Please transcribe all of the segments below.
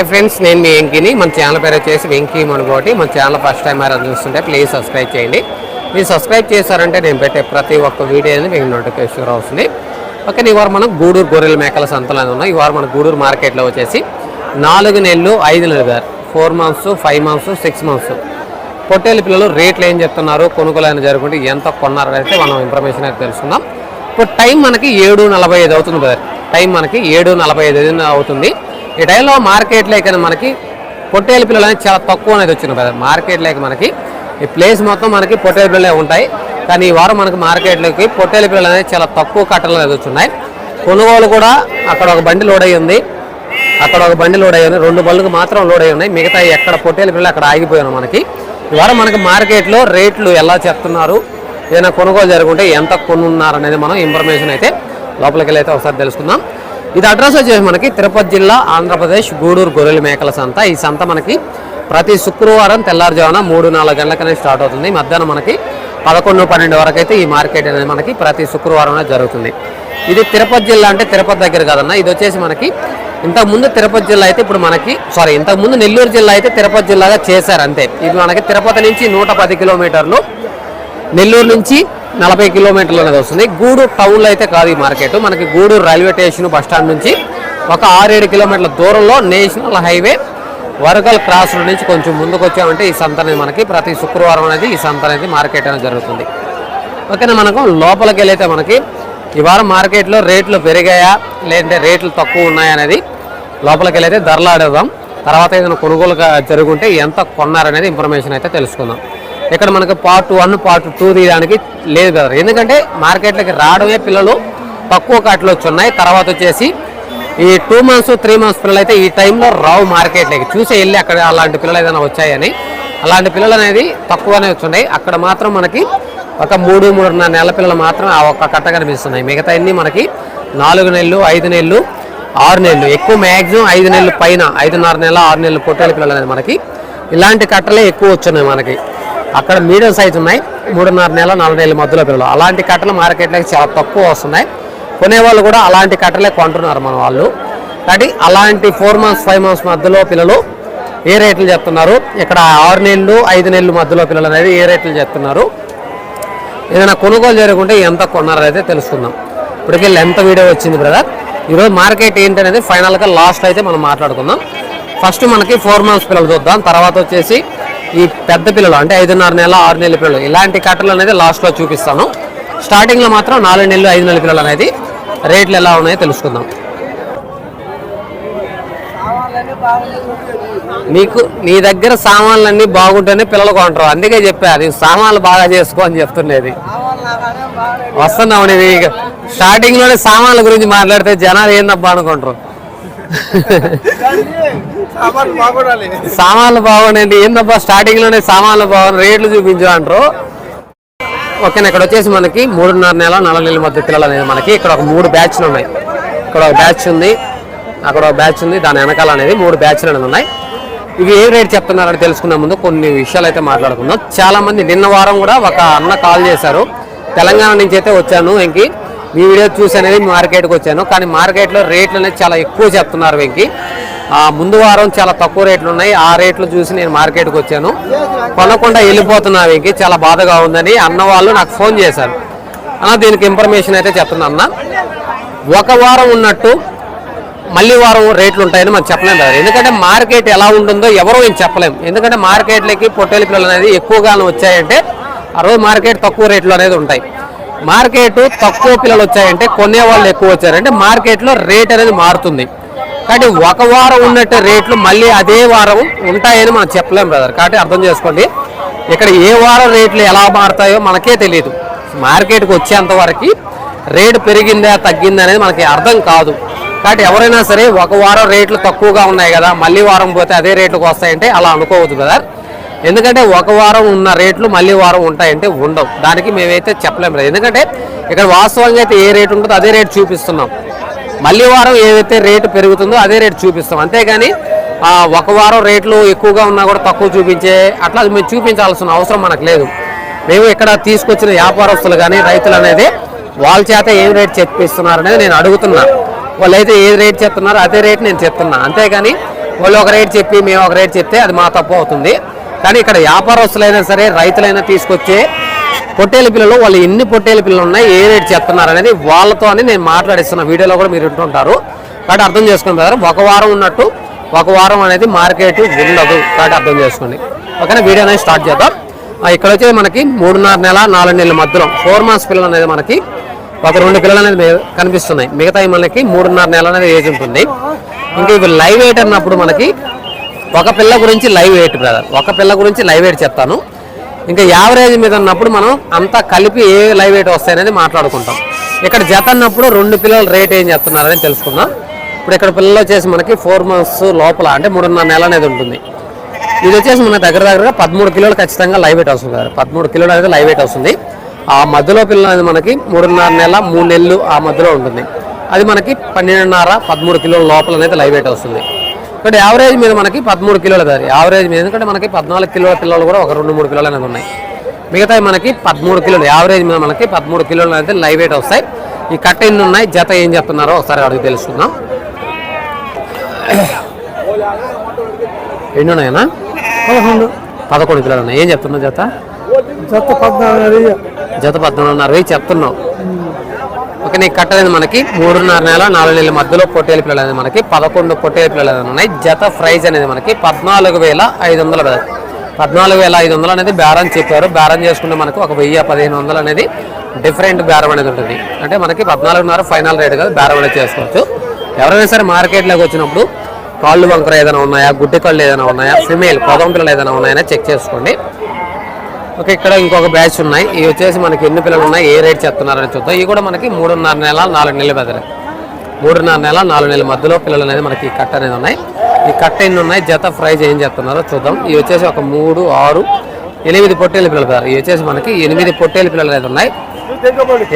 Hi friends నేను మీ వెంకీని. మన channel పేరు వచ్చేసి వెంకీ మనకోటి మన ఛానల్ ఫస్ట్ టైం ఎవరైనా చూస్తుంటే ప్లీజ్ సబ్స్క్రైబ్ చేయండి. మీరు సబ్స్క్రైబ్ చేశారంటే నేను పెట్టే ప్రతి ఒక్క వీడియో అనేది మీకు నోటిఫికేషన్ వస్తుంది. ఓకే ఈ వారం మనం గూడూరు గొర్రెల మేకల సంతలో ఉన్నాం. ఈ వారం మన గూడూరు మార్కెట్లో వచ్చేసి నాలుగు నెలలు ఐదు నెలలు గారు four months five months six months పొట్టేలు పిల్లలు రేట్లు ఏం చెప్తున్నారు కొనుగోలు అయినా జరుగుతుంటే ఎంత కొన్నారు అయితే మనం ఇన్ఫర్మేషన్ అయితే తెలుసుకుందాం. ఇప్పుడు టైం మనకి ఏడు నలభై ఐదు అవుతుంది బ్రదర్ టైం మనకి ఏడు నలభై ఐదు అవుతుంది. ఈ టైంలో మార్కెట్లో ఇక్కడ మనకి పొట్టేలు పిల్లలు అనేది చాలా తక్కువ అనేది వచ్చింది బ్రదర్ మార్కెట్లోకి మనకి. ఈ ప్లేస్ మొత్తం మనకి పొట్టేలు పిల్లలే ఉంటాయి. కానీ ఈ వారం మనకి మార్కెట్లోకి పొట్టేలు పిల్లలు అనేది చాలా తక్కువ కట్టలు అనేది వచ్చున్నాయి కొనుగోలు కూడా అక్కడ ఒక బండి లోడ్ అయ్యి ఉంది. అక్కడ ఒక బండి లోడ్ అయ్యి ఉంది. రెండు బళ్ళకు మాత్రం లోడ్ అయ్యి ఉన్నాయి. మిగతా ఎక్కడ పొట్టేలు పిల్లలు అక్కడ ఆగిపోయాను మనకి. వారం మనకి మార్కెట్లో రేట్లు ఎలా చెప్తున్నారు? ఏదైనా కొనుగోలు జరుగుంటే ఎంత కొనున్నారు అనేది మనం ఇన్ఫర్మేషన్ అయితే లోపలికి వెళ్ళి అయితే ఒకసారి తెలుసుకుందాం. ఇది అడ్రస్ వచ్చేసి మనకి తిరుపతి జిల్లా ఆంధ్రప్రదేశ్ గూడూరు గొర్రెల మేకల సంత. ఈ సంత మనకి ప్రతి శుక్రవారం తెల్లారుజామున మూడు నాలుగు గంటలకనే స్టార్ట్ అవుతుంది. మధ్యాహ్నం మనకి పదకొండు పన్నెండు వరకు అయితే ఈ మార్కెట్ అనేది మనకి ప్రతి శుక్రవారం జరుగుతుంది. ఇది తిరుపతి జిల్లా అంటే తిరుపతి దగ్గర కాదన్న ఇది వచ్చేసి మనకి ఇంతకుముందు తిరుపతి జిల్లా అయితే ఇప్పుడు మనకి సారీ ఇంతకుముందు నెల్లూరు జిల్లా అయితే తిరుపతి జిల్లాగా చేశారు అంతే. ఇది మనకి తిరుపతి నుంచి నూట పది కిలోమీటర్లు నెల్లూరు నుంచి నలభై కిలోమీటర్లు అనేది వస్తుంది. గూడూరు టౌన్లో అయితే కాదు ఈ మార్కెట్. మనకి Gudur railway station bus stand నుంచి ఒక ఆరేడు కిలోమీటర్ల దూరంలో national highway Varagal cross road నుంచి కొంచెం ముందుకు వచ్చామంటే ఈ సంత అనేది మనకి ప్రతి శుక్రవారం అనేది ఈ సంత అనేది మార్కెట్ అనేది జరుగుతుంది. ఓకేనా మనకు? లోపలికి వెళ్ళైతే మనకి ఈ వారం మార్కెట్లో రేట్లు పెరిగాయా? లేదంటే రేట్లు తక్కువ ఉన్నాయా అనేది లోపలికి వెళ్ళైతే ధరలు ఆడేద్దాం. తర్వాత ఏదైనా కొనుగోలు జరుగుంటే ఎంత కొన్నారనేది ఇన్ఫర్మేషన్ అయితే తెలుసుకుందాం. ఇక్కడ మనకు పార్ట్ వన్ పార్ట్ టూ తీయడానికి లేదు కదా. ఎందుకంటే మార్కెట్లోకి రావడమే పిల్లలు తక్కువ కాట్లు వచ్చి ఉన్నాయి తర్వాత వచ్చేసి ఈ టూ మంత్స్ త్రీ మంత్స్ పిల్లలు అయితే ఈ టైంలో రావు మార్కెట్లోకి. చూసి వెళ్ళి అక్కడ అలాంటి పిల్లలు ఏదైనా వచ్చాయని. అలాంటి పిల్లలు అనేది తక్కువనే వచ్చున్నాయి. అక్కడ మాత్రం మనకి ఒక మూడు మూడున్నర నెలల పిల్లలు మాత్రం ఆ ఒక్క కట్ట కనిపిస్తున్నాయి. మిగతా అన్ని మనకి నాలుగు నెలలు ఐదు నెలలు ఆరు నెలలు. ఎక్కువ మ్యాక్సిమం ఐదు నెలలు పైన ఐదున్నర నెల ఆరు నెలలు పొట్టేల పిల్లలు అనేది మనకి ఇలాంటి కట్టలే ఎక్కువ వచ్చున్నాయి మనకి. అక్కడ మీడియం సైజ్ ఉన్నాయి. మూడున్నర నెల నాలుగు నెలల మధ్యలో పిల్లలు అలాంటి కట్టలు మార్కెట్లోకి చాలా తక్కువ వస్తున్నాయి. కొనేవాళ్ళు కూడా అలాంటి కట్టలే కొంటున్నారు మన వాళ్ళు. కాబట్టి అలాంటి ఫోర్ మంత్స్ ఫైవ్ మంత్స్ మధ్యలో పిల్లలు ఏ రేట్లు చెప్తున్నారు? ఇక్కడ ఆరు నెలలు ఐదు నెలలు మధ్యలో పిల్లలు అనేది ఏ రేట్లు చెప్తున్నారు? ఏదైనా కొనుగోలు జరుగుంటే ఎంత కొన్నారో అయితే తెలుసుకుందాం. ఇప్పటికే లెంత్ వీడియో వచ్చింది బ్రదర్. ఈరోజు మార్కెట్ ఏంటనేది ఫైనల్గా లాస్ట్ అయితే మనం మాట్లాడుకుందాం. ఫస్ట్ మనకి ఫోర్ మంత్స్ పిల్లలు చూద్దాం. తర్వాత వచ్చేసి ఈ పెద్ద పిల్లలు అంటే ఐదున్నర నెల ఆరు నెలల పిల్లలు ఇలాంటి కట్టలు అనేది లాస్ట్లో చూపిస్తాను. స్టార్టింగ్లో మాత్రం నాలుగు నెలలు ఐదు నెలల పిల్లలు అనేది రేట్లు ఎలా ఉన్నాయో తెలుసుకుందాం. నీకు నీ దగ్గర సామాన్లన్నీ బాగుంటేనే పిల్లలు కొంటారు. అందుకే చెప్పా నీ సామాన్లు బాగా చేసుకో అని చెప్తుండేది వస్తున్నావు నీది స్టార్టింగ్లోనే సామాన్ల గురించి మాట్లాడితే జనాలు ఏందబ్బా అనుకుంటారు. సామాన్లు బాగుండండి. ఏందబ్బా స్టార్టింగ్లోనే సామాన్లు బాగున్నాయి రేట్లు చూపించు అంటారు ఓకేనా ఇక్కడ వచ్చేసి మనకి మూడున్నర నెల నాలుగు నెలల మధ్య పిల్లలు అనేది మనకి ఇక్కడ ఒక మూడు బ్యాచ్లు ఉన్నాయి. ఇక్కడ ఒక బ్యాచ్ ఉంది అక్కడ ఒక బ్యాచ్ ఉంది దాని వెనకాల అనేది మూడు బ్యాచ్లు అనేది ఉన్నాయి. ఇవి ఏ రేట్ చెప్తున్నారని తెలుసుకునే ముందు కొన్ని విషయాలు అయితే మాట్లాడుకుందాం. చాలా మంది నిన్న వారం కూడా ఒక అన్న కాల్ చేశారు. తెలంగాణ నుంచి అయితే వచ్చాను వెంకి. మీ వీడియో చూసి అనేది మార్కెట్కి వచ్చాను. కానీ మార్కెట్లో రేట్లు అనేది చాలా ఎక్కువ చెప్తున్నారు వెంకి. ముందు వారం చాలా తక్కువ రేట్లు ఉన్నాయి. ఆ రేట్లు చూసి నేను మార్కెట్కి వచ్చాను. కొనకుండా వెళ్ళిపోతున్నా వీకి చాలా బాధగా ఉందని అన్న వాళ్ళు నాకు ఫోన్ చేశారు. అన్న దీనికి ఇన్ఫర్మేషన్ అయితే చెప్తున్నా అన్న. ఒక వారం ఉన్నట్టు మళ్ళీ వారం రేట్లు ఉంటాయని మనం చెప్పలేం కదా ఎందుకంటే మార్కెట్ ఎలా ఉంటుందో ఎవరో ఏం చెప్పలేము ఎందుకంటే మార్కెట్లకి పొట్టేలు పిల్లలు అనేది ఎక్కువగా వచ్చాయంటే ఆ రోజు మార్కెట్ తక్కువ రేట్లు అనేది ఉంటాయి. మార్కెట్ తక్కువ పిల్లలు వచ్చాయంటే కొనే వాళ్ళు ఎక్కువ వచ్చారంటే మార్కెట్లో రేట్ అనేది మారుతుంది. కాబట్టి ఒక వారం ఉన్నట్టు రేట్లు మళ్ళీ అదే వారం ఉంటాయని మనం చెప్పలేం బ్రదర్ కాబట్టి అర్థం చేసుకోండి. ఇక్కడ ఏ వారం రేట్లు ఎలా మారుతాయో మనకే తెలియదు మార్కెట్కి వచ్చేంత వరకు రేటు పెరిగిందా తగ్గిందా అనేది మనకి అర్థం కాదు. కాబట్టి ఎవరైనా సరే ఒక వారం రేట్లు తక్కువగా ఉన్నాయి కదా మళ్ళీ వారం పోతే అదే రేట్లకు వస్తాయంటే అలా అనుకోవద్దు బ్రదర్ ఎందుకంటే ఒక వారం ఉన్న రేట్లు మళ్ళీ వారం ఉంటాయంటే ఉండవు. దానికి మేమైతే చెప్పలేము బ్రదర్ ఎందుకంటే ఇక్కడ వాస్తవంగా అయితే ఏ రేటు ఉంటుందో అదే రేటు చూపిస్తున్నాం. మళ్ళీ వారం ఏదైతే రేటు పెరుగుతుందో అదే రేటు చూపిస్తాం. అంతేగాని ఒక వారం రేట్లు ఎక్కువగా ఉన్నా కూడా తక్కువ చూపించే అట్లా మేము చూపించాల్సిన అవసరం మనకు లేదు. మేము ఇక్కడ తీసుకొచ్చిన వ్యాపారస్తులు కానీ రైతులు అనేది వాళ్ళ చేత ఏం రేట్ చెప్పిస్తున్నారు అనేది నేను అడుగుతున్నా. వాళ్ళైతే ఏ రేట్ చెప్తున్నారో అదే రేట్ నేను చెప్తున్నా. అంతేగాని వాళ్ళు ఒక రేట్ చెప్పి మేము ఒక రేట్ చెప్తే అది మా తప్పు అవుతుంది. కానీ ఇక్కడ వ్యాపారస్తులైనా సరే రైతులైనా తీసుకొచ్చే పొట్టేల పిల్లలు వాళ్ళు ఎన్ని పొట్టేల పిల్లలు ఉన్నాయి ఏ రేట్ చెప్తున్నారు అనేది వాళ్ళతో అని నేను మాట్లాడిస్తున్న వీడియోలో కూడా మీరు వింటుంటారు కాబట్టి అర్థం చేసుకోండి బ్రదర్ ఒక వారం ఉన్నట్టు ఒక వారం అనేది మార్కెట్ ఉండదు కాబట్టి అర్థం చేసుకోండి. ఓకేనా వీడియో అనేది స్టార్ట్ చేద్దాం. ఇక్కడ వచ్చి మనకి మూడున్నర నెల నాలుగు నెలల మధ్యలో. ఫోర్ మంత్స్ పిల్లలు అనేది మనకి ఒక రెండు పిల్లలు అనేది కనిపిస్తున్నాయి. మిగతా మనకి మూడున్నర నెల అనేది ఏజ్ ఉంటుంది. ఇంకా ఇవి లైవ్ ఎయిట్ అన్నప్పుడు మనకి ఒక పిల్ల గురించి లైవ్ ఎయిట్ బ్రదర్. ఒక పిల్ల గురించి లైవ్ ఎయిట్ చెప్తాను. ఇంకా యావరేజ్ మీద ఉన్నప్పుడు మనం అంతా కలిపి ఏ లైవ్ వెయిట్ వస్తాయనేది మాట్లాడుకుంటాం. ఇక్కడ జత అన్నప్పుడు రెండు పిల్లల రేట్ ఏం చేస్తున్నారని తెలుసుకుందాం. ఇప్పుడు ఇక్కడ పిల్లలు వచ్చేసి మనకి ఫోర్ మంత్స్ లోపల అంటే మూడున్నర నెల అనేది ఉంటుంది. ఇది వచ్చేసి మన దగ్గర దగ్గరగా పదమూడు కిలోలు ఖచ్చితంగా లైవ్ వెయిట్ వస్తుంది కదా పదమూడు కిలోలు అనేది లైవ్ వెయిట్ వస్తుంది. ఆ మధ్యలో పిల్లలు అనేది మనకి మూడున్నర నెల మూడు నెలలు ఆ మధ్యలో ఉంటుంది. అది మనకి పన్నెండున్నర పదమూడు కిలోల లోపల అనేది లైవ్ వెయిట్ వస్తుంది. ఇక్కడ యావరేజ్ మీద మనకి పదమూడు కిలోలు కదా యావరేజ్ మీద ఎందుకంటే మనకి పద్నాలుగు కిలోల పిల్లలు కూడా ఒక రెండు మూడు కిలోలు అనేది ఉన్నాయి. మిగతా మనకి పదమూడు కిలోలు. యావరేజ్ మీద మనకి పదమూడు కిలోలు అనేది లైవ్ వెయిట్ వస్తాయి. ఈ కట్ట ఎన్ని ఉన్నాయి? జత ఏం చెప్తున్నారో ఒకసారి అడిగి తెలుసుకుందాం. ఎన్ని ఉన్నాయన్నా? పదకొండు. పదకొండు కిలోలు ఉన్నాయి. ఏం చెప్తున్నావు జత? జత పద్నాలుగు జత పద్నాలుగున్నర. వెయ్యి చెప్తున్నావు. ఓకే నీకు కట్టలేదు మనకి. మూడున్నర నెల నాలుగు నెలల మధ్యలో పొట్టేలు పిల్లలు అనేది మనకి పదకొండు పొట్టేలు పిల్లలు అనేది ఉన్నాయి. జత ప్రైజ్ అనేది మనకి పద్నాలుగు వేల ఐదు వందలు పద్నాలుగు వేల ఐదు వందలు అనేది బేరం చెప్పారు. బేరం చేసుకుంటే మనకు ఒక వెయ్యి పదిహేను వందలు అనేది డిఫరెంట్ బేరం అనేది ఉంటుంది. అంటే మనకి పద్నాలుగున్నర ఫైనల్ రేట్ కాదు బేరం అనేది చేసుకోవచ్చు. ఎవరైనా సరే మార్కెట్లోకి వచ్చినప్పుడు కాళ్ళు వంకర ఏదైనా ఉన్నాయా? గుడ్డి కళ్ళు ఏదైనా ఉన్నాయా? ఫిమేల్ పదం పిల్లలు ఏదైనా ఉన్నాయా? చెక్ చేసుకోండి. ఓకే ఇక్కడ ఇంకొక బ్యాచ్ ఉన్నాయి. ఇవి వచ్చేసి మనకి ఎన్ని పిల్లలు ఉన్నాయి ఏ రేట్ చెప్తున్నారని చూద్దాం. ఇవి కూడా మనకి మూడున్నర నెల నాలుగు నెలలు బెదరే. మూడున్నర నెల నాలుగు నెలల మధ్యలో పిల్లలు అనేది మనకి ఈ కట్ట అనేది ఉన్నాయి. ఈ కట్ట ఎన్ని ఉన్నాయి జత ప్రైజ్ ఏం చెప్తున్నారో చూద్దాం. ఇవి వచ్చేసి ఒక మూడు ఆరు ఎనిమిది పొట్టేలు పిల్లలు బెదరు. ఇవి వచ్చేసి మనకి ఎనిమిది పొట్టేలు పిల్లలు అనేది ఉన్నాయి.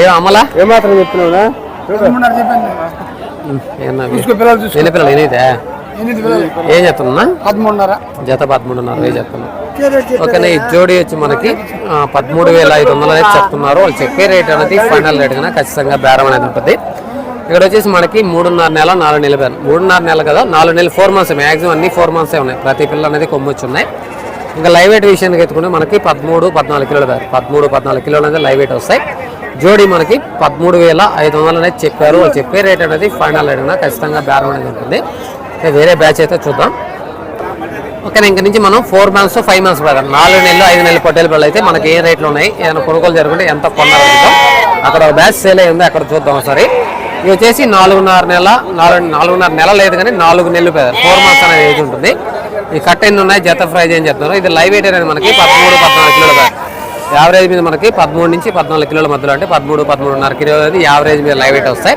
ఏ అమలా? ఏమాత్రం చెప్తున్నావునా ఏమన్నా పిల్లలు చూసుకో. ఎన్ని పిల్లలు? ఎనిమిదే? ఏం చెప్తున్నా పదమూడున్నర. జత పదమూడున్నర వేలు చెప్తున్నా ఓకేనా ఈ జోడీ వచ్చి మనకి పదమూడు వేల ఐదు వందలు అనేది చెప్తున్నారు. వాళ్ళు చెప్పే రేట్ అనేది ఫైనల్ రేట్ కన్నా ఖచ్చితంగా బేరం అనేది ఉంటుంది. ఇక్కడ వచ్చేసి మనకి మూడున్నర నెల నాలుగు నెలలు బేరం. మూడున్నర నెల కదా నాలుగు నెలలు ఫోర్ మంత్స్ మ్యాక్సిమం అన్ని ఫోర్ మంత్సే ఉన్నాయి. ప్రతి పిల్ల అనేది కొమ్మొచ్చి ఉన్నాయి. ఇంకా లైవ్ వెయిట్ విషయానికి ఎత్తుకుంటే మనకి పదమూడు పద్నాలుగు కిలోలు బేరం. పదమూడు పద్నాలుగు కిలోలు అనేది లైవ్ వెయిట్ వస్తాయి. జోడీ మనకి పదమూడు వేల ఐదు వందలు అనేది చెప్పారు. వాళ్ళు చెప్పే రేట్ అనేది ఫైనల్ రేట్ ఖచ్చితంగా బేరం అనేది ఉంటుంది. వేరే బ్యాచ్ అయితే చూద్దాం. ఓకే ఇంక నుంచి మనం four months five months brother నాలుగు నెలలు ఐదు నెలలు పొట్టేల పిల్లలు అయితే మనకి ఏ రేట్లు ఉన్నాయి ఏదైనా కొనుగోలు జరుగుతుంటే ఎంత కొన్నారు అక్కడ ఒక బ్యాచ్ సేల్ అయి ఉంది అక్కడ చూద్దాం ఒకసారి. ఇవి వచ్చేసి నాలుగున్నర నెల నాలుగు నాలుగున్నర నెల లేదు కానీ నాలుగు నెలలు పెద్ద ఫోర్ మంత్స్ అనేది ఏజ్ ఉంటుంది. ఈ కట్ ఎన్ని ఉన్నాయి జత ఫ్రైజ్ అని చెప్తున్నారు? ఇది లైవ్ వెయిట్ అనేది మనకి పదమూడు పద్నాలుగు కిలోల యావరేజ్ మీద మనకి పదమూడు నుంచి పద్నాలుగు కిలోల మధ్యలో అంటే పదమూడు పదమూడున్నర కిలో అనేది యావరేజ్ మీద లైవ్ వెయిట్ వస్తాయి.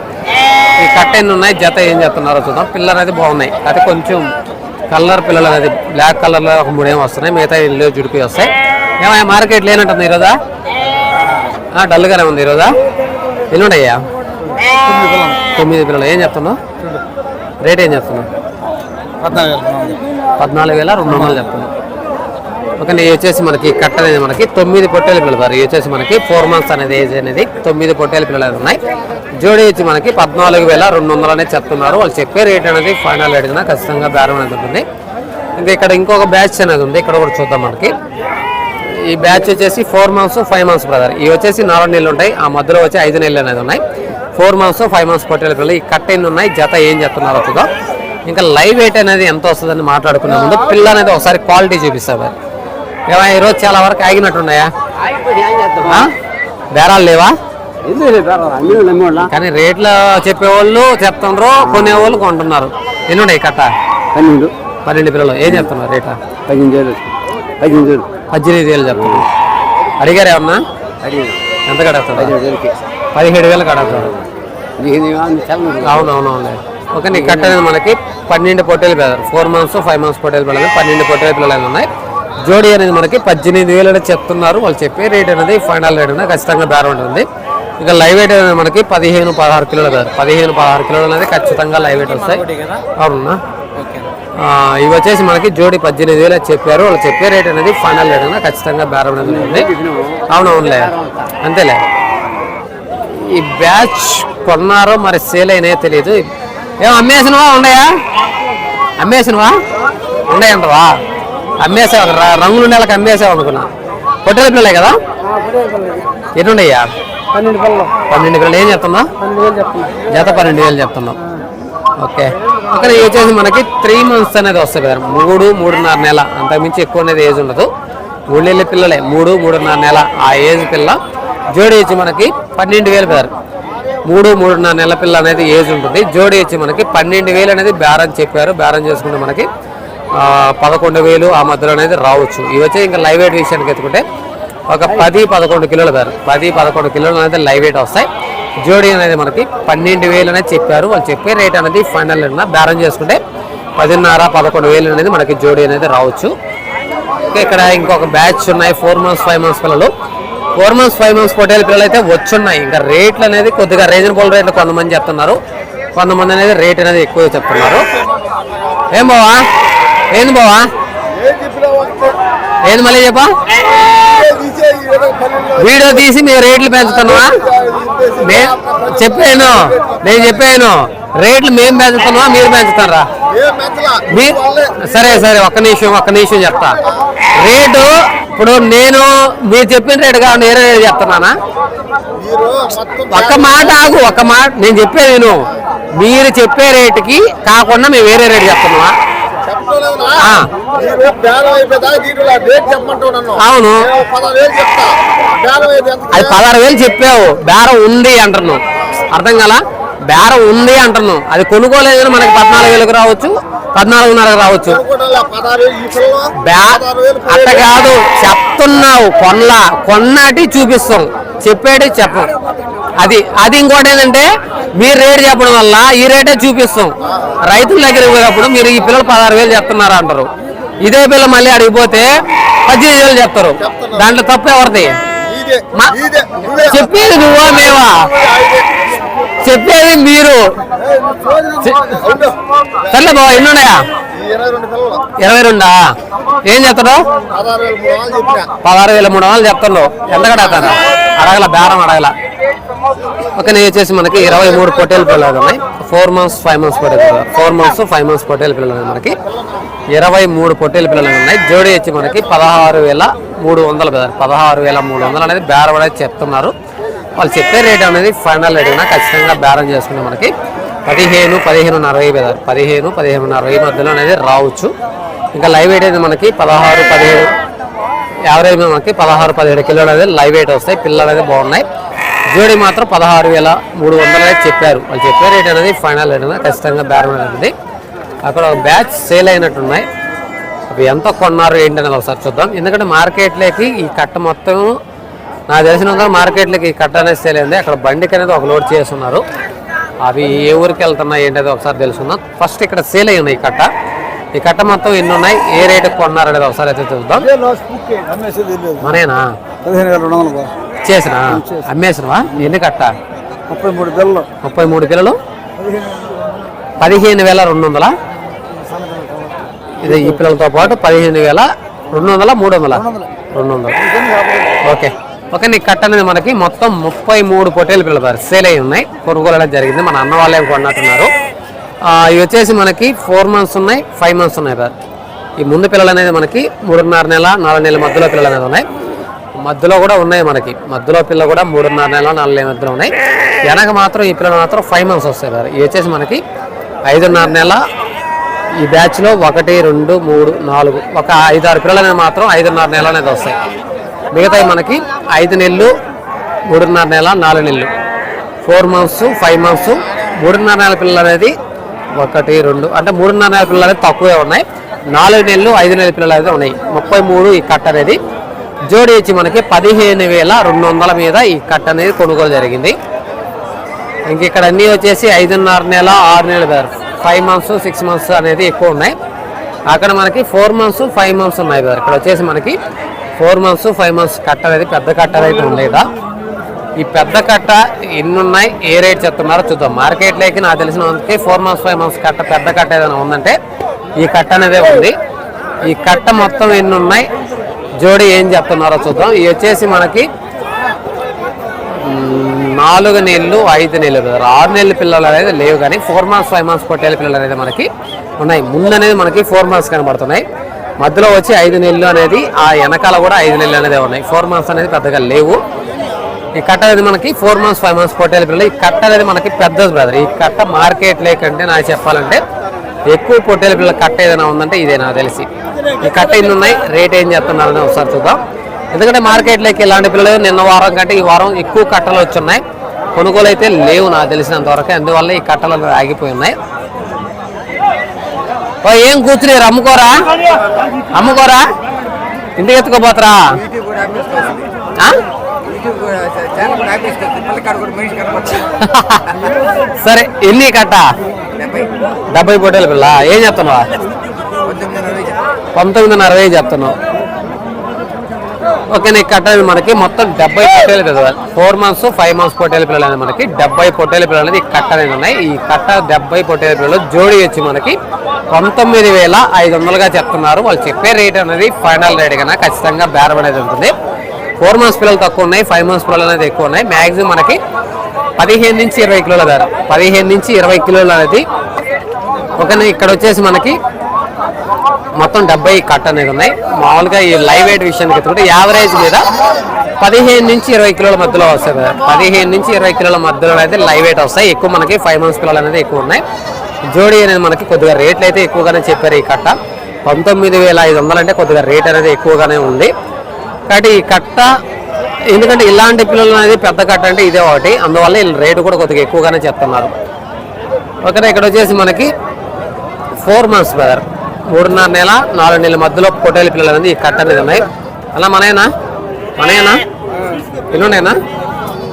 ఈ కట్ ఎన్ని ఉన్నాయి జత ఏం చెప్తున్నారో చూద్దాం. పిల్లలు అనేది బాగున్నాయి. అయితే కొంచెం కలర్ పిల్లలు అనేది బ్లాక్ కలర్లో ఒక మూడేమో వస్తున్నాయి. మిగతా ఇల్లు జుడిపి వస్తాయి. ఏమయ్యా మార్కెట్ లేనట్టుంది ఈరోజా? డల్గానే ఉంది ఈరోజా? ఉన్నాయ్యా తొమ్మిది పిల్లలు. ఏం చెప్తున్నావు రేట్ ఏం చెప్తున్నావు పద్నాలుగు వేల రెండు వందలు చెప్తున్నావు. ఓకే ఇది వచ్చేసి మనకి కట్ట అనేది మనకి తొమ్మిది పొట్టేలు పిల్లలు ఇవి వచ్చేసి మనకి ఫోర్ మంత్స్ అనేది ఏజ్ అనేది తొమ్మిది పొట్టేలు పిల్లలు అనేది ఉన్నాయి. జోడీ వచ్చి మనకి పద్నాలుగు వేల రెండు వందలు అనేది చెప్తున్నారు. వాళ్ళు చెప్పే రేట్ అనేది ఫైనల్ రేట్ కన్నా ఖచ్చితంగా బేరం అనేది ఉంటుంది. ఇంకా ఇక్కడ ఇంకొక బ్యాచ్ అనేది ఉంది. ఇక్కడ కూడా చూద్దాం మనకి. ఈ బ్యాచ్ వచ్చేసి four months five months brother ఇవి వచ్చేసి నాలుగు నెలలు ఉంటాయి. ఆ మధ్యలో వచ్చి ఐదు నెలలు అనేది ఉన్నాయి. ఫోర్ మంత్స్ ఫైవ్ మంత్స్ పొట్టేల పిల్లలు ఈ కట్ ఎన్ని ఉన్నాయి? జత ఏం చెప్తున్నారో చూద్దాం. ఇంకా లైవ్ వెయిట్ అనేది ఎంత వస్తుందని మాట్లాడుకునే ముందు పిల్ల అనేది ఒకసారి క్వాలిటీ చూపిస్తారు ఏమన్నా ఈరోజు చాలా వరకు ఆగినట్టున్నాయా? బేరాలు లేవా? కానీ రేట్లు చెప్పేవాళ్ళు చెప్తున్నారు కొనేవాళ్ళు కొంటున్నారు. ఎన్ని ఉన్నాయి కట్ట? పన్నెండు. పన్నెండు పిల్లలు. ఏం చెప్తున్నారు రేట? పదిహేను వేలు పదిహేను వేలు. పద్దెనిమిది వేలు చెప్తున్నారు అడిగారు ఏమన్నా ఎంత కడతారు? పదిహేడు వేలు కడతారు. అవునవునవును ఓకే నీ కట్ట అనేది మనకి పన్నెండు పొట్టేలు పిల్లలు ఫోర్ మంత్స్ ఫైవ్ మంత్స్ పొట్టేలు పిల్లలు పన్నెండు పొట్టేలు పిల్లలు ఉన్నాయి జోడీ అనేది మనకి పద్దెనిమిది వేలు అనేది చెప్తున్నారు. వాళ్ళు చెప్పే రేట్ అనేది ఫైనల్ రేట్ అనేది ఖచ్చితంగా బేరం ఉంటుంది. ఇక లైవ్ వెయిట్ అనేది మనకి పదిహేను పదహారు కిలోలు కాదు. పదిహేను పదహారు కిలోలు అనేది ఖచ్చితంగా లైవ్ వెయిట్ వస్తాయి. అవునా? ఇవి వచ్చేసి మనకి జోడి పద్దెనిమిది వేలు చెప్పారు. వాళ్ళు చెప్పే రేట్ అనేది ఫైనల్ రేట్ అనేది ఖచ్చితంగా బేరం అనేది ఉంటుంది. అవునవునులే అంతేలే. ఈ బ్యాచ్ కొన్నారో మరి సేల్ అయినాయో తెలియదు ఏం అమ్మేసినవా ఉన్నాయా? అమ్మేసినవా? ఉన్నాయంటవా? అమ్మేసావు ర- రంగులు నెలకు అమ్మేసావు అనుకున్నా. పొట్టెల పిల్లలే కదా? ఉన్నాయ్యా పన్నెండు పిల్లలు. పన్నెండు పిల్లలు. ఏం చెప్తున్నా. జత పన్నెండు వేలు చెప్తున్నాం ఓకే. ఇక్కడ ఇది వచ్చేసి మనకి త్రీ మంత్స్ అనేది వస్తుంది కదా. మూడు మూడున్నర నెల. అంతకుమించి ఎక్కువ అనేది ఏజ్ ఉండదు. మూడేళ్ళ పిల్లలే. మూడు మూడున్నర నెల. ఆ ఏజ్ పిల్ల జోడి వచ్చి మనకి పన్నెండు వేలు పేరు మూడు మూడున్నర నెల పిల్ల అనేది ఏజ్ ఉంటుంది. జోడి వచ్చి మనకి పన్నెండు వేలు అనేది బేరం చెప్పారు. బేరం చేసుకుంటే మనకి పదకొండు వేలు ఆ మధ్యలో అనేది రావచ్చు. ఇవి వచ్చి ఇంకా లైవ్ వెయిట్ విషయానికి ఎత్తుకుంటే ఒక పది పదకొండు కిలోలు ధర. పది పదకొండు కిలోలు అనేది లైవ్ వెయిట్ వస్తాయి. జోడీ అనేది మనకి పన్నెండు వేలు అనేది చెప్పారు. వాళ్ళు చెప్పే రేట్ అనేది ఫైనల్ అయినా బేరం చేసుకుంటే పదిన్నర పదకొండు వేలు అనేది మనకి జోడీ అనేది రావచ్చు. ఇక్కడ ఇంకొక బ్యాచ్ ఉన్నాయి. ఫోర్ మంత్స్ ఫైవ్ మంత్స్ పిల్లలు. ఫోర్ మంత్స్ ఫైవ్ మంత్స్ పొటేల్ పిల్లలు అయితే వచ్చున్నాయి. ఇంకా రేట్లు అనేది కొద్దిగా రీజనబుల్ రేట్లు కొంతమంది చెప్తున్నారు. కొంతమంది అనేది రేట్ అనేది ఎక్కువ చెప్తున్నారు. ఏం బావా? ఏంది బావా? ఏంది మళ్ళీ చెప్పా? వీడియో తీసి మీరు రేట్లు పెంచుతున్నావా? చెప్పాను నేను చెప్పాను. రేట్లు మేము పెంచుతున్నావా మీరు పెంచుతారా మీ సరే సరే ఒక్క నిమిషం ఒక్క నిమిషం చెప్తా. రేటు ఇప్పుడు నేను మీరు చెప్పిన రేటు కాదు నేనే రేటు చెప్తున్నానా? ఒక్క మాట ఆగు ఒక్క మాట నేను చెప్పేది నేను. మీరు చెప్పే రేటుకి కాకుండా మేము వేరే రేటు చెప్తున్నావా? అవును. అది పదహారు వేలు చెప్పావు. బేరం ఉంది అంటున్నావు. అర్థం కదా బేరం ఉంది అంటున్నావు. అది కొనుక్కోలేదు మనకి పద్నాలుగు వేలకు రావచ్చు. పద్నాలుగున్నరకు రావచ్చు. అట్ట కాదు చెప్తున్నావు కొనలా కొన్నాటి చూపిస్తాం. చెప్పేటి చెప్పం. అది అది ఇంకోటి ఏంటంటే మీరు రేట్ చెప్పడం వల్ల ఈ రేటే చూపిస్తాం. రైతుల దగ్గర పోయినప్పుడు మీరు ఈ పిల్లలు పదహారు వేలు చెప్తున్నారు అంటారు. ఇదే పిల్ల మళ్ళీ అడిగిపోతే పద్దెనిమిది వేలు చెప్తారు. దాంట్లో తప్పు ఎవరిది? చెప్పేది నువ్వా మేవా? చెప్పేది మీరు. సర్లే బాబా ఎన్ని ఉన్నాయా ఇరవై రెండా? ఏం చెప్తాడు పదహారు వేల మూడు వందలు చెప్తున్నావు. ఎంత కడతారా అడగల బేరం అడగల. ఓకే నేను వచ్చేసి మనకి ఇరవై మూడు పొట్టేలు పిల్లలు ఉన్నాయి. ఫోర్ మంత్స్ ఫైవ్ మంత్స్ పొట్టేలు పిల్లలు ఫోర్ మంత్స్ ఫైవ్ మంత్స్ పొట్టేలు పిల్లలు ఉన్నాయి మనకి. ఇరవై మూడు పొట్టేలు పిల్లలు ఉన్నాయి. జోడి వచ్చి మనకి పదహారు వేల మూడు వందలు పదహారు వేల మూడు వందలు అనేది బేరం అనేది చెప్తున్నారు. వాళ్ళు చెప్పే రేట్ అనేది ఫైనల్ రేట్ అయినా ఖచ్చితంగా బేరం చేసుకుని మనకి. పదిహేను పదిహేను అరవై వేల పదిహేను పదిహేను అరవై మధ్యలో అనేది రావచ్చు. ఇంకా లైవ్ వెయిట్ అయితే మనకి పదహారు పదిహేడు. యావరేజ్ మనకి పదహారు పదిహేడు కిలోలు అనేది లైవ్ వెయిట్ వస్తాయి. పిల్లలు అనేది బాగున్నాయి. జోడి మాత్రం పదహారు వేల మూడు వందలు అనేది చెప్పారు. వాళ్ళు చెప్పే రేట్ అనేది ఫైనల్ రేట్ అనేది ఖచ్చితంగా బేరం అనేది. అక్కడ ఒక బ్యాచ్ సేల్ అయినట్టున్నాయి. అవి ఎంత కొన్నారు ఏంటనేది ఒకసారి చూద్దాం. ఎందుకంటే మార్కెట్లోకి ఈ కట్ట మొత్తం నాకు తెలిసినంత మార్కెట్లోకి ఈ కట్ట అనేది సేల్ అయింది అక్కడ బండికి అనేది ఒక లోడ్ చేస్తున్నారు. అవి ఏ ఊరికి వెళ్తున్నాయి ఏంటనేది ఒకసారి తెలుసుకుందాం. ఫస్ట్ ఇక్కడ సేల్ అయి ఉన్నాయి ఈ కట్ట. ఈ కట్ట మొత్తం ఎన్ని ఉన్నాయి? ఏ రేటుకి కొన్నారు అనేది ఒకసారి అయితే చూద్దాం. మనేనా చేసిన? అమ్మేసినవా? ఎన్ని కట్ట? ముప్పై మూడు పిల్లలు ముప్పై మూడు కిలోలు పదిహేను వేల రెండు వందల. ఇది ఈ పిల్లలతో పాటు పదిహేను వేల రెండు వందల? మూడు వందల? రెండు వందలు. ఓకే. ఓకే నీ కట్ట అనేది మనకి మొత్తం ముప్పై మూడు పొట్టేలు పిల్లలు సేల్ అయి ఉన్నాయి. కొనుగోలు అనేది జరిగింది. మన అన్న వాళ్ళే కొన్నట్టున్నారు. ఇవి వచ్చేసి మనకి ఫోర్ మంత్స్ ఉన్నాయి ఫైవ్ మంత్స్ ఉన్నాయి సార్. ఈ ముందు పిల్లలు అనేది మనకి మూడున్నర నెల నాలుగు నెలల మధ్యలో పిల్లలు అనేది ఉన్నాయి. మధ్యలో కూడా ఉన్నాయి మనకి. మధ్యలో పిల్ల కూడా మూడున్నర నెల నాలుగు నెలల మధ్యలో ఉన్నాయి. వెనక మాత్రం ఈ పిల్లలు మాత్రం ఫైవ్ మంత్స్ వస్తాయి సార్. ఇవి వచ్చేసి మనకి ఐదున్నర నెల ఈ బ్యాచ్లో ఒకటి రెండు మూడు నాలుగు ఒక ఐదు ఆరు పిల్లలు అనేది మాత్రం ఐదున్నర నెల అనేది వస్తాయి. మిగతాయి మనకి ఐదు నెలలు మూడున్నర నెల నాలుగు నెలలు. ఫోర్ మంత్స్ ఫైవ్ మంత్స్ మూడున్నర నెల పిల్లలు అనేది ఒకటి రెండు అంటే మూడున్నర నెల పిల్లలు అనేది తక్కువే ఉన్నాయి. నాలుగు నెలలు ఐదు నెలల పిల్లలు అయితే ఉన్నాయి. ముప్పై మూడు ఈ కట్ట అనేది. జోడి ఇచ్చి మనకి పదిహేను వేల రెండు వందల మీద ఈ కట్ట అనేది కొనుగోలు జరిగింది. ఇంక ఇక్కడ అన్నీ వచ్చేసి ఐదున్నర నెల ఆరు నెలల బేరు ఫైవ్ మంత్స్ సిక్స్ మంత్స్ అనేది ఎక్కువ ఉన్నాయి. అక్కడ మనకి ఫోర్ మంత్స్ ఫైవ్ మంత్స్ ఉన్నాయి. బేరు ఇక్కడ వచ్చేసి మనకి ఫోర్ మంత్స్ ఫైవ్ మంత్స్ కట్ట అనేది పెద్ద కట్ట అయితే ఉండేదా? ఈ పెద్ద కట్ట ఎన్ని ఉన్నాయి ఏ రేట్ చెప్తున్నారో చూద్దాం. మార్కెట్లోకి నాకు తెలిసిన వాళ్ళకి ఫోర్ మంత్స్ ఫైవ్ మంత్స్ కట్ట పెద్ద కట్ట ఏదైనా ఉందంటే ఈ కట్ట అనేదే ఉంది. ఈ కట్ట మొత్తం ఎన్ని ఉన్నాయి జోడి ఏం చెప్తున్నారో చూద్దాం. ఇవి వచ్చేసి మనకి నాలుగు నెలలు ఐదు నెలలు కదా. ఆరు నెలల పిల్లలు అనేది లేవు కానీ ఫోర్ మంత్స్ ఫైవ్ మంత్స్ పొట్టేల పిల్లలు అనేది మనకి ఉన్నాయి. ముందు అనేది మనకి ఫోర్ మంత్స్ కనబడుతున్నాయి. మధ్యలో వచ్చి ఐదు నెలలు అనేది ఆ వెనకాల కూడా ఐదు నెలలు అనేది ఉన్నాయి. ఫోర్ మంత్స్ అనేది పెద్దగా లేవు. ఈ కట్ట అనేది మనకి ఫోర్ మంత్స్ ఫైవ్ మంత్స్ పొట్టేల పిల్లలు. ఈ కట్ట అనేది మనకి పెద్దది బ్రదర్ ఈ కట్ట మార్కెట్ లేకంటే నాకు చెప్పాలంటే ఎక్కువ పొట్టేల పిల్లల కట్ట ఏదైనా ఉందంటే ఇదే నాకు తెలిసి. ఈ కట్ట ఎన్ని ఉన్నాయి? రేట్ ఏం చెప్తున్నారని ఒకసారి చూద్దాం. ఎందుకంటే మార్కెట్లోకి ఇలాంటి పిల్లలు నిన్న వారం కంటే ఈ వారం ఎక్కువ కట్టలు వచ్చున్నాయి కొనుగోలు అయితే లేవు నాకు తెలిసినంత వరకు. అందువల్ల ఈ కట్టలు ఆగిపోయి ఉన్నాయి. ఓ ఏం కూర్చుని అమ్ముకోరా? అమ్ముకోరా? ఇంటికి ఎత్తుకోపోతారా? సరే ఎన్ని కట్ట? డెబ్బై. పొట్టేల పిల్ల. ఏం చెప్తున్నావా? పంతొమ్మిదిన్నర వెయ్యి చెప్తున్నావు. ఓకే నీకు కట్టేది మనకి మొత్తం డెబ్బై పొట్టేలు కదా. ఫోర్ మంత్స్ ఫైవ్ మంత్స్ పొట్టేల పిల్లలు అనేది మనకి. డెబ్బై పొట్టేల పిల్లలు అనేది కట్ట అనేది ఉన్నాయి. ఈ కట్ట డెబ్బై పొట్టేల పిల్లలు జోడి వచ్చి మనకి పంతొమ్మిది వేల ఐదు వందలుగా చెప్తున్నారు. వాళ్ళు చెప్పే రేట్ అనేది ఫైనల్ రేట్ కన్నా ఖచ్చితంగా బేరం అనేది ఉంటుంది. ఫోర్ మంత్స్ పిల్లలు తక్కువ ఉన్నాయి ఫైవ్ మంత్స్ పిల్లలు అనేది ఎక్కువ ఉన్నాయి. మ్యాక్సిమం మనకి పదిహేను నుంచి ఇరవై కిలోల ధర. పదిహేను నుంచి ఇరవై కిలోలు అనేది. ఓకేనా ఇక్కడ వచ్చేసి మనకి మొత్తం డెబ్బై కట్ అనేది ఉన్నాయి. మామూలుగా ఈ లైవ్ వెయిట్ విషయానికి ఎత్తుకుంటే యావరేజ్ మీద పదిహేను నుంచి ఇరవై కిలోల మధ్యలో వస్తుంది కదా. పదిహేను నుంచి ఇరవై కిలోల మధ్యలో అయితే లైవ్ వెయిట్ వస్తాయి. ఎక్కువ మనకి ఫైవ్ మంత్స్ కిలోలు అనేది ఎక్కువ ఉన్నాయి. జోడీ అనేది మనకి కొద్దిగా రేట్లు అయితే ఎక్కువగానే చెప్పారు ఈ కట్ట. పంతొమ్మిది వేల ఐదు వందలు అంటే కొద్దిగా రేట్ అనేది ఎక్కువగానే ఉంది. కాబట్టి ఈ కట్ట ఎందుకంటే ఇలాంటి పిల్లలు అనేది పెద్ద కట్ట అంటే ఇదే ఒకటి. అందువల్ల వీళ్ళ రేటు కూడా కొద్దిగా ఎక్కువగానే చెప్తున్నారు. ఓకేనా ఇక్కడ వచ్చేసి మనకి ఫోర్ మంత్స్ బ్రదర్ మూడున్నర నెల నాలుగు నెలల మధ్యలో పొట్టేల పిల్లలు అనేది ఈ కట్ట అనేది ఉన్నాయి. అలా మనయేనా? మనయేనా? ఎన్నున్నాయినా?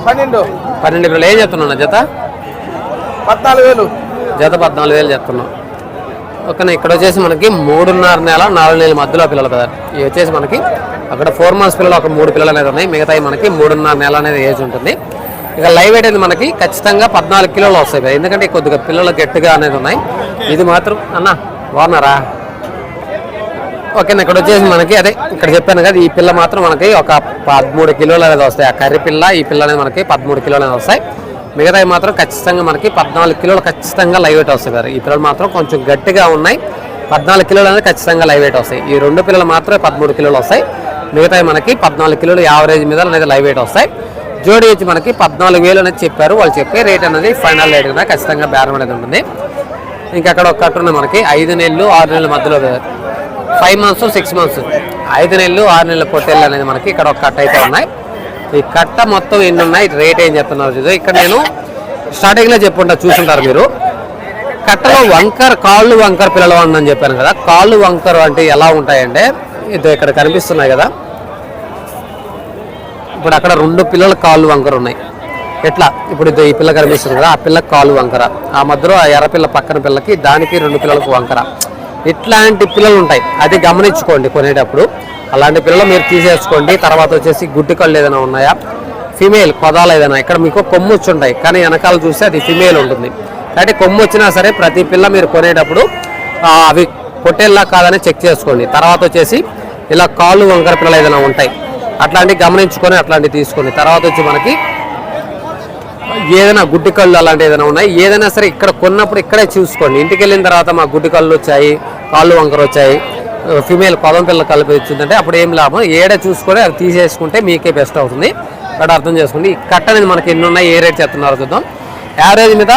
పన్నెండు. పన్నెండు పిల్లలు ఏం చెప్తున్నా జత? పద్నాలుగు వేలు. జత పద్నాలుగు వేలు చెప్తున్నాం ఓకేనా ఇక్కడ వచ్చేసి మనకి మూడున్నర నెల నాలుగు నెలల మధ్యలో పిల్లలు కదా. ఇవి వచ్చేసి మనకి అక్కడ ఫోర్ మంత్స్ పిల్లలు ఒక మూడు పిల్లలు అనేది ఉన్నాయి. మిగతాయి మనకి మూడున్నర నెల అనేది ఏజ్ ఉంటుంది. ఇక లైవ్ వెయిట్ అనేది మనకి ఖచ్చితంగా పద్నాలుగు కిలోలు వస్తాయి కదా. ఎందుకంటే కొద్దిగా పిల్లలు గట్టిగా అనేది ఉన్నాయి. ఇది మాత్రం అన్న బాగున్నారా? ఓకే ఇక్కడ వచ్చేసి మనకి అదే ఇక్కడ చెప్పాను కదా ఈ పిల్ల మాత్రం మనకి ఒక పదమూడు కిలోలు అనేది వస్తాయి. ఆ కర్రీ పిల్ల ఈ పిల్ల అనేది మనకి పదమూడు కిలోలు అనేది వస్తాయి. మిగతావి మాత్రం ఖచ్చితంగా మనకి పద్నాలుగు కిలోలు ఖచ్చితంగా లైవ్ వెయిట్ వస్తాయి కదా. ఈ పిల్లలు మాత్రం కొంచెం గట్టిగా ఉన్నాయి. పద్నాలుగు కిలోలు అనేది ఖచ్చితంగా లైవ్ వెయిట్ వస్తాయి. ఈ రెండు పిల్లలు మాత్రమే పదమూడు కిలోలు వస్తాయి. మిగతావి మనకి పద్నాలుగు కిలోలు యావరేజ్ మీద అనేది లైవ్ వెయిట్ వస్తాయి. జోడి వచ్చి మనకి పద్నాలుగు వేలు అనేది చెప్పారు. వాళ్ళు చెప్పే రేట్ అనేది ఫైనల్ రేట్ కదా. ఖచ్చితంగా బేరం అనేది ఉంటుంది. ఇంకా అక్కడ ఒక ఉన్న మనకి. ఐదు నెలలు ఆరు నెలల మధ్యలో ఫైవ్ మంత్స్ సిక్స్ మంత్స్ ఐదు నెలలు ఆరు నెలల పొట్టేళ్ళు అనేది మనకి ఇక్కడ ఒక కట్ట అయితే ఉన్నాయి. ఈ కట్ట మొత్తం ఎన్ని ఉన్నాయి? రేట్ ఏం చెప్తున్నారు చూద్దాం. ఇక్కడ నేను స్టార్టింగ్లో చెప్పుంటా చూసుంటారు మీరు. కట్టలో వంకర్ కాళ్ళు వంకర్ పిల్లలు అని చెప్పాను కదా. కాళ్ళు వంకర్ అంటే ఎలా ఉంటాయంటే ఇది ఇక్కడ కనిపిస్తున్నాయి కదా. ఇప్పుడు అక్కడ రెండు పిల్లల కాళ్ళు వంకర ఉన్నాయి. ఎట్లా? ఇప్పుడు ఇది ఈ పిల్ల కనిపిస్తుంది కదా ఆ పిల్ల కాలు వంకర. ఆ మధ్యలో ఆ ఎర్రపిల్ల పక్కన పిల్లకి దానికి రెండు పిల్లలకు వంకర. ఇట్లాంటి పిల్లలు ఉంటాయి. అది గమనించుకోండి కొనేటప్పుడు. అలాంటి పిల్లలు మీరు తీసేసుకోండి. తర్వాత వచ్చేసి గుడ్డి కళ్ళు ఏదైనా ఉన్నాయా? ఫిమేల్ పదాలు ఏదైనా. ఇక్కడ మీకు కొమ్ము వచ్చి ఉంటాయి కానీ వెనకాల చూస్తే అది ఫిమేల్ ఉంటుంది. కాబట్టి కొమ్ము వచ్చినా సరే ప్రతి పిల్ల మీరు కొనేటప్పుడు అవి పొట్టేళ్ళ కాదని చెక్ చేసుకోండి. తర్వాత వచ్చేసి ఇలా కాళ్ళు వంకర పిల్లలు ఏదైనా ఉంటాయి. అట్లాంటివి గమనించుకొని అట్లాంటివి తీసుకోండి. తర్వాత వచ్చి మనకి ఏదైనా గుడ్డి కళ్ళు అలాంటివి ఏదైనా ఉన్నాయి. ఏదైనా సరే ఇక్కడ కొన్నప్పుడు ఇక్కడే చూసుకోండి. ఇంటికి వెళ్ళిన తర్వాత మా గుడ్డి కళ్ళు వచ్చాయి. కాళ్ళు వంకర వచ్చాయి ఫిమేల్ కొదం పిల్ల కలిపి వచ్చిందంటే అప్పుడు ఏం లాభం? ఏడే చూసుకొని అది తీసేసుకుంటే మీకే బెస్ట్ అవుతుంది. బట్ అర్థం చేసుకోండి ఈ కట్ట అనేది మనకి ఎన్ని ఉన్నాయి ఏ రేట్ చెప్తున్నారో చూద్దాం. యావరేజ్ మీద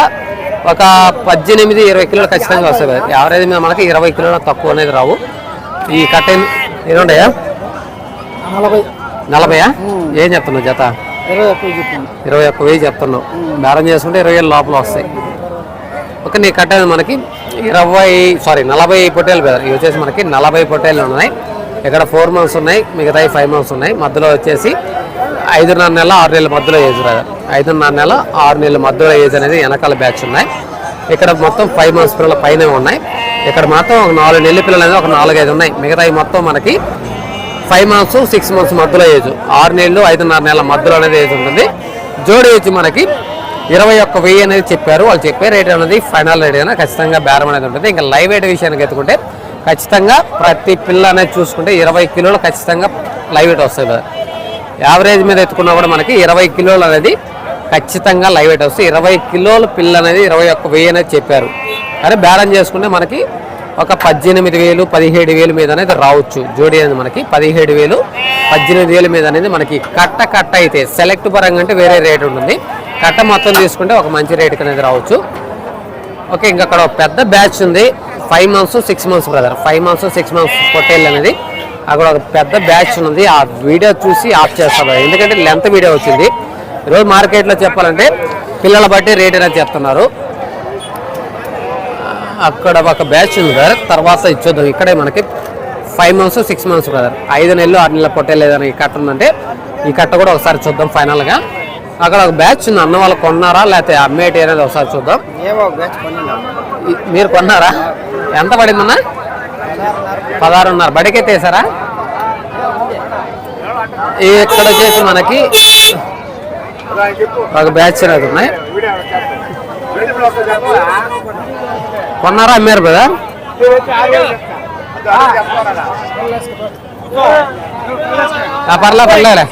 ఒక పద్దెనిమిది ఇరవై కిలోలు ఖచ్చితంగా వస్తాయి కదా. యావరేజ్ మీద మనకి ఇరవై కిలోల తక్కువ అనేది రావు. ఈ కట్ట నలభై. నలభైయా? ఏం చెప్తున్నావు జత? ఇరవై ఒక్క వెయ్యి చెప్తున్నావు. బేరం చేసుకుంటే ఇరవై వేలు లోపల వస్తాయి. ఓకే నీ కట్టేది మనకి ఇరవై సారీ నలభై పొట్టేలు బెదర్ ఇవి వచ్చేసి మనకి నలభై పొట్టేలు ఉన్నాయి. ఇక్కడ ఫోర్ మంత్స్ ఉన్నాయి మిగతా ఫైవ్ మంత్స్ ఉన్నాయి. మధ్యలో వచ్చేసి ఐదున్నర నెల ఆరు నెలల మధ్యలో ఏజ్ బ్రదర్ ఐదున్నర నెల ఆరు నెలల మధ్యలో ఏజ్ అనేది వెనకాల బ్యాచ్ ఉన్నాయి. ఇక్కడ మొత్తం ఫైవ్ మంత్స్ పిల్లల పైన ఉన్నాయి. ఇక్కడ మాత్రం ఒక నాలుగు నెలల పిల్లలు అనేది ఒక నాలుగైదు ఉన్నాయి. మిగతాయి మొత్తం మనకి ఫైవ్ మంత్స్ సిక్స్ మంత్స్ మధ్యలో ఏజ్ ఆరు నెలలు ఐదున్నర నెలల మధ్యలో అనేది ఏజ్ ఉంటుంది. జోడి వచ్చి మనకి ఇరవై ఒక్క వెయ్యి అనేది చెప్పారు. వాళ్ళు చెప్పే రేట్ అనేది ఫైనల్ రేట్ అయినా ఖచ్చితంగా బేరం అనేది ఉంటుంది. ఇంకా లైవ్ వెయిట్ విషయానికి ఎత్తుకుంటే ఖచ్చితంగా ప్రతి పిల్ల అనేది చూసుకుంటే ఇరవై కిలోలు ఖచ్చితంగా లైవ్ వెయిట్ వస్తుంది కదా. యావరేజ్ మీద ఎత్తుకున్నా కూడా మనకి ఇరవై కిలోలు అనేది ఖచ్చితంగా లైవ్ వెయిట్ వస్తుంది. ఇరవై కిలోల పిల్ల అనేది ఇరవై ఒక్క వెయ్యి అనేది చెప్పారు. కానీ బేరం చేసుకుంటే మనకి ఒక పద్దెనిమిది వేలు పదిహేడు వేలు మీద అనేది రావచ్చు. జోడీ అనేది మనకి పదిహేడు వేలు పద్దెనిమిది వేలు మీద అనేది మనకి కట్ట కట్ట అయితే సెలెక్ట్ పరంగా అంటే వేరే రేట్ ఉంటుంది. కట్ట మొత్తం తీసుకుంటే ఒక మంచి రేటుకి అనేది రావచ్చు. ఓకే ఇంకా అక్కడ ఒక పెద్ద బ్యాచ్ ఉంది. Five months six months brother five months six months పొట్టేళ్ళు అనేది. అక్కడ ఒక పెద్ద బ్యాచ్ ఉంది. ఆ వీడియో చూసి ఆఫ్ చేస్తారు ఎందుకంటే లెంత్ వీడియో వచ్చింది. ఈరోజు మార్కెట్లో చెప్పాలంటే పిల్లల బట్టి రేట్ అనేది చెప్తున్నారు. అక్కడ ఒక బ్యాచ్ ఉంది బ్రదర్ తర్వాత ఇచ్చొద్దాం. ఇక్కడే మనకి five months six months brother ఐదు నెలలు ఆరు నెలల పొట్టే లేదని ఈ కట్ట ఉందంటే ఈ కట్ట కూడా ఒకసారి చూద్దాం ఫైనల్గా అక్కడ ఒక బ్యాచ్ ఉంది. అన్న వాళ్ళు కొన్నారా? లేకపోతే అమ్మేటి అనేది ఒకసారి చూద్దాం. మీరు కొన్నారా? ఎంత పడిందన్నా పదహారున్నర. బడికి ఎత్తేసారా ఈ ఇక్కడ వచ్చేసి మనకి ఒక బ్యాచ్ అనేది ఉన్నాయి. కొన్నారా? అమ్మారు కదా? ఆ, పర్లే పర్లేలే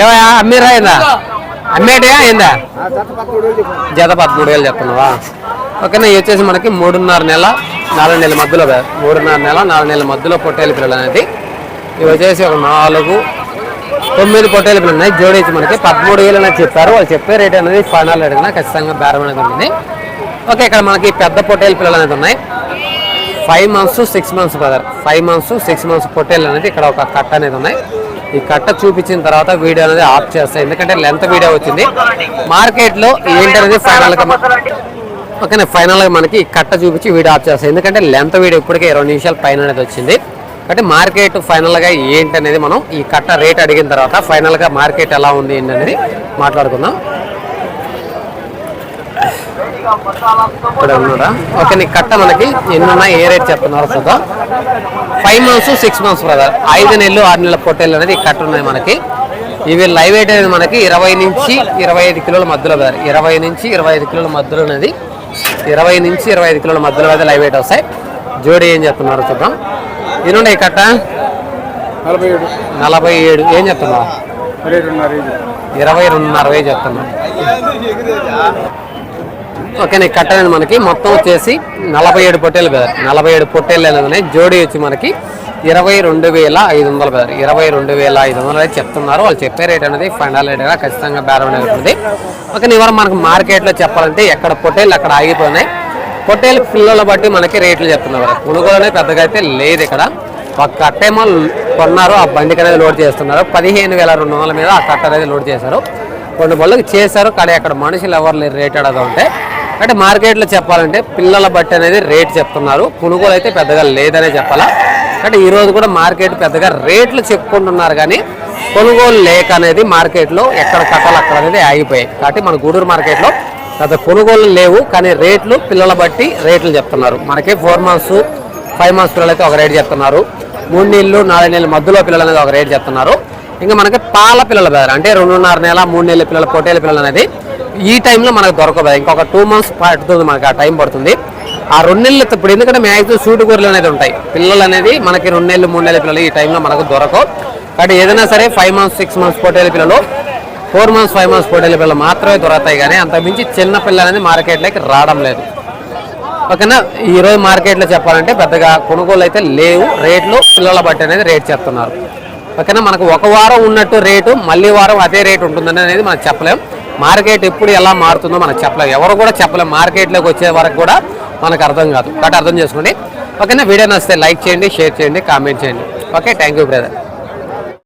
ఏమయ్యా అమ్మీరా అయిందా? అమ్మేటియా అయిందా? జత పదమూడు వేలు చెప్తున్నావా? ఓకేనా ఇవి వచ్చేసి మనకి మూడున్నర నెల నాలుగు నెలల మధ్యలో మూడున్నర నెల నాలుగు నెలల మధ్యలో పొట్టేలు పిల్లలు అనేది. ఇవి వచ్చేసి ఒక నాలుగు తొమ్మిది పొట్టేలు పిల్లలు ఉన్నాయి. జోడించి మనకి పదమూడు వేలు అనేది చెప్పారు. వాళ్ళు చెప్పే రేట్ అనేది ఫైనల్ రేట్ కన్నా ఖచ్చితంగా బేరం అనేది ఉంటుంది. ఓకే ఇక్కడ మనకి పెద్ద పొట్టేలు పిల్లలు అనేది ఉన్నాయి. Five months six months brother five months six months పొట్టేలు అనేది ఇక్కడ ఒక కట్ట అనేది ఉన్నాయి. ఈ కట్ట చూపించిన తర్వాత వీడియో అనేది ఆఫ్ చేస్తాయి ఎందుకంటే లెంత్ వీడియో వచ్చింది. మార్కెట్లో ఏంటనేది ఫైనల్గా ఓకేనా? ఫైనల్గా మనకి కట్ట చూపించి వీడియో ఆఫ్ చేస్తాయి ఎందుకంటే లెంత్ వీడియో ఇప్పటికే ఇరవై నిమిషాల పైన అనేది వచ్చింది. కాబట్టి మార్కెట్ ఫైనల్గా ఏంటి అనేది మనం ఈ కట్ట రేట్ అడిగిన తర్వాత ఫైనల్గా మార్కెట్ ఎలా ఉంది ఏంటనేది అనేది మాట్లాడుకుందాం. ఇక్కడ ఉన్నారా? ఓకే నీ కట్ట మనకి. ఎన్ని ఉన్నాయి? ఏ రేట్ చెప్తున్నారు చూద్దాం. Five months six months brother ఐదు నెలలు ఆరు నెలల పొట్టేళ్ళు అనేది కట్ట ఉన్నాయి మనకి. ఇవి లైవ్ వెయిట్ అనేది మనకి ఇరవై నుంచి ఇరవై ఐదు కిలోల మధ్యలో బ్రదర్ ఇరవై నుంచి ఇరవై ఐదు కిలోల మధ్యలో అనేది ఇరవై నుంచి ఇరవై ఐదు కిలోల మధ్యలో అయితే లైవ్ వెయిట్ వస్తాయి. జోడీ ఏం చెప్తున్నారు చూద్దాం. ఈ కట్ట? నలభై ఏడు. నలభై ఏడు. ఏం ఇది ఇరవై రెండున్నర చెప్తున్నాం ఓకేనా కట్ట అనేది మనకి మొత్తం వచ్చేసి నలభై ఏడు పొట్టేలు కదా. నలభై ఏడు పొట్టేలు అనేది ఉన్నాయి. జోడీ వచ్చి మనకి ఇరవై రెండు వేల ఐదు వందలు కదా. ఇరవై రెండు వేల ఐదు వందలు అయితే చెప్తున్నారు. వాళ్ళు చెప్పే రేట్ అనేది ఫైనల్ రేట్గా ఖచ్చితంగా బేరం అనేది ఉంటుంది ఓకే ఇవాళ మనకు మార్కెట్లో చెప్పాలంటే ఎక్కడ పొట్టేలు అక్కడ ఆగిపోయినాయి. పొట్టేలు పిల్లల బట్టి మనకి రేట్లు చెప్తున్నారు. కొనుగోలు అనేది పెద్దగా అయితే లేదు ఇక్కడ. ఒక కట్టేమో కొన్నారు. ఆ బండికి అనేది లోడ్ చేస్తున్నారు. పదిహేను వేల రెండు వందల మీద ఆ కట్ట అనేది లోడ్ చేశారు. కొన్ని బళ్ళకి చేశారు. కానీ అక్కడ మనుషులు ఎవరు లేరు. రేట్ అడగా ఉంటే అంటే మార్కెట్లో చెప్పాలంటే పిల్లల బట్టి అనేది రేట్ చెప్తున్నారు. కొనుగోలు అయితే పెద్దగా లేదనే చెప్పాలా? అంటే ఈరోజు కూడా మార్కెట్ పెద్దగా రేట్లు చెప్పుకుంటున్నారు కానీ కొనుగోలు లేక అనేది మార్కెట్లో ఎక్కడ కట్టాలి అక్కడ అనేది ఆగిపోయాయి. కాబట్టి మన గూడూరు మార్కెట్లో పెద్ద కొనుగోలు లేవు కానీ రేట్లు పిల్లల బట్టి రేట్లు చెప్తున్నారు. మనకి ఫోర్ మంత్స్ ఫైవ్ మంత్స్ పిల్లలు అయితే ఒక రేట్ చెప్తున్నారు. మూడు నెలలు నాలుగు నెలల మధ్యలో పిల్లలు అనేది ఒక రేట్ చెప్తున్నారు. ఇంకా మనకి పాల పిల్లల బెదర్ అంటే రెండున్నర నెల మూడు నెలల పిల్లల పొట్టేల పిల్లలు అనేది ఈ టైంలో మనకు దొరకదు. ఇంకొక టూ మంత్స్ పడుతుంది మనకి ఆ టైం పడుతుంది. ఆ రెండు నెలలు ఇప్పుడు ఎందుకంటే మ్యాక్సిమం సూటు కూరలు అనేది ఉంటాయి. పిల్లలు అనేది మనకి రెండు నెలలు మూడు నెలల పిల్లలు ఈ టైంలో మనకు దొరకవు. కాబట్టి ఏదైనా సరే ఫైవ్ మంత్స్ సిక్స్ మంత్స్ పొట్టేల పిల్లలు ఫోర్ మంత్స్ ఫైవ్ మంత్స్ పొట్టేల పిల్లలు మాత్రమే దొరుకుతాయి. కానీ అంత మించి చిన్న పిల్లలు అనేది మార్కెట్లోకి రావడం లేదు. ఓకేనా? ఈరోజు మార్కెట్లో చెప్పాలంటే పెద్దగా కొనుగోలు అయితే లేవు. రేట్లు పిల్లల బట్టి అనేది రేట్ చెప్తున్నారు. ఓకేనా? మనకు ఒక వారం ఉన్నట్టు రేటు మళ్ళీ వారం అదే రేటు ఉంటుందని అనేది మనం చెప్పలేం. మార్కెట్ ఎప్పుడు ఎలా మారుతుందో మనకు చెప్పలేము ఎవరు కూడా చెప్పలేము మార్కెట్లోకి వచ్చే వరకు కూడా మనకు అర్థం కాదు. కాబట్టి అర్థం చేసుకోండి. ఓకేనా? వీడియో నచ్చితే లైక్ చేయండి షేర్ చేయండి కామెంట్ చేయండి. ఓకే? Thank you brother.